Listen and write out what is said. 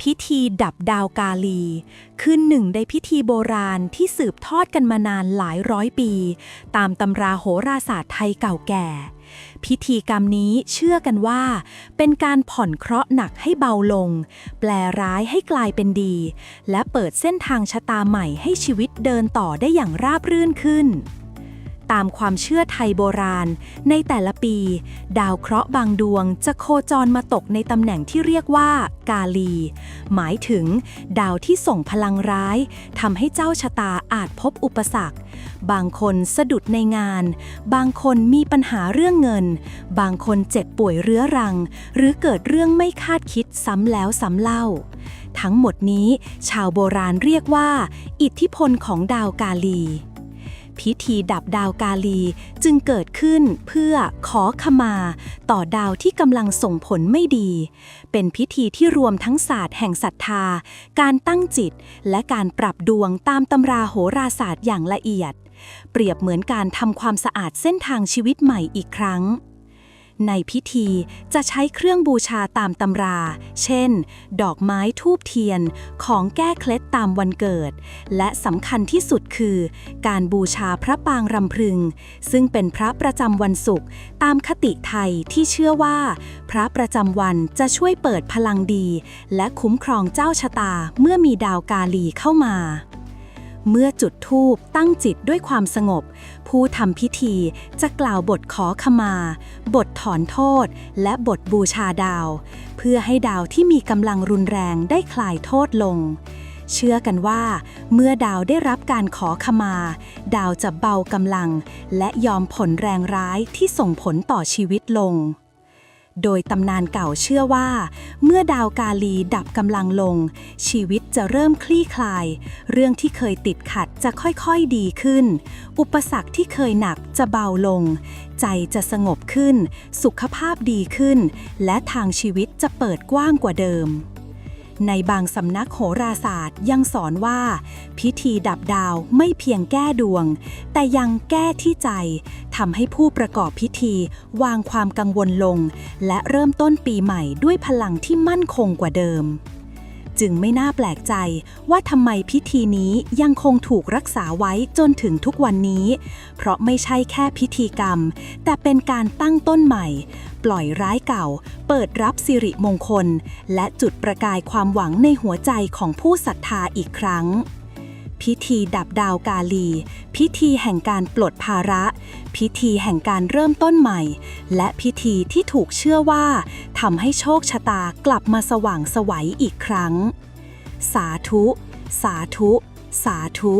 พิธีดับดาวกาลี คือหนึ่งในพิธีโบราณที่สืบทอดกันมานานหลายร้อยปี ตามตำราโหราศาสตร์ไทยเก่าแก่ พิธีกรรมนี้เชื่อกันว่า เป็นการผ่อนเคราะห์หนักให้เบาลง แปลร้ายให้กลายเป็นดี และเปิดเส้นทางชะตาใหม่ให้ชีวิตเดินต่อได้อย่างราบรื่นขึ้น ตามความเชื่อไทยโบราณ ในแต่ละปี ดาวเคราะห์บางดวงจะโคจรมาตกในตำแหน่งที่เรียกว่า กาลี หมายถึง ดาวที่ส่งพลังร้ายทำให้เจ้าชะตาอาจพบอุปสรรค บางคนสะดุดในงาน บางคนมีปัญหาเรื่องเงิน บางคนเจ็บป่วยเรื้อรัง หรือเกิดเรื่องไม่คาดคิดซ้ำแล้วซ้ำเล่าทั้งหมดนี้ชาวโบราณเรียกว่า อิทธิพลของดาวกาลี พิธีดับดาวกาลีจึงเกิดขึ้นเพื่อขอขมา ต่อดาวที่กำลังส่งผลไม่ดี เป็นพิธีที่รวมทั้งศาสตร์แห่งศรัทธา การตั้งจิต และการปรับดวงตามตำราโหราศาสตร์อย่างละเอียด เปรียบเหมือนการทำความสะอาดเส้นทางชีวิตใหม่อีกครั้ง ในพิธีจะใช้เครื่องบูชาตามตำรา เช่น ดอกไม้ทูบเทียน ของแก้เคล็ดตามวันเกิด และสำคัญที่สุดคือ การบูชาพระปางรำพึง ซึ่งเป็นพระประจำวันศุกร์ตามคติไทยที่เชื่อว่า พระประจำวันจะช่วยเปิดพลังดี และคุ้มครองเจ้าชะตาเมื่อมีดาวกาลีเข้ามา เมื่อจุดธูปตั้งจิตด้วยความสงบ ผู้ทำพิธีจะกล่าวบทขอขมา บทถอนโทษ และบทบูชาดาว เพื่อให้ดาวที่มีกำลังรุนแรงได้คลายโทษลง เชื่อกันว่า เมื่อดาวได้รับการขอขมา ดาวจะเบากำลัง และยอมผลแรงร้ายที่ส่งผลต่อชีวิตลง โดยตำนานเก่าเชื่อว่า เมื่อดาวกาลีดับกำลังลง ชีวิตจะเริ่มคลี่คลาย เรื่องที่เคยติดขัดจะค่อยๆดีขึ้น อุปสรรคที่เคยหนักจะเบาลง ใจจะสงบขึ้น สุขภาพดีขึ้น และทางชีวิตจะเปิดกว้างกว่าเดิม ในบางสำนักโหราศาสตร์ยังสอนว่า พิธีดับดาวไม่เพียงแก้ดวง แต่ยังแก้ที่ใจทำให้ผู้ประกอบพิธีวางความกังวลลง และเริ่มต้นปีใหม่ด้วยพลังที่มั่นคงกว่าเดิม จึงไม่น่าแปลกใจว่าทำไมพิธีนี้ยังคงถูกรักษาไว้จนถึงทุกวันนี้ เพราะไม่ใช่แค่พิธีกรรม แต่เป็นการตั้งต้นใหม่ ปล่อยร้ายเก่า เปิดรับสิริมงคล และจุดประกายความหวังในหัวใจของผู้ศรัทธาอีกครั้ง พิธีดับดาวกาลี พิธีแห่งการปลดภาระ พิธีแห่งการเริ่มต้นใหม่ และพิธีที่ถูกเชื่อว่าทำให้โชคชะตากลับมาสว่างไสวัยอีกครั้ง สาธุ สาธุ สาธุ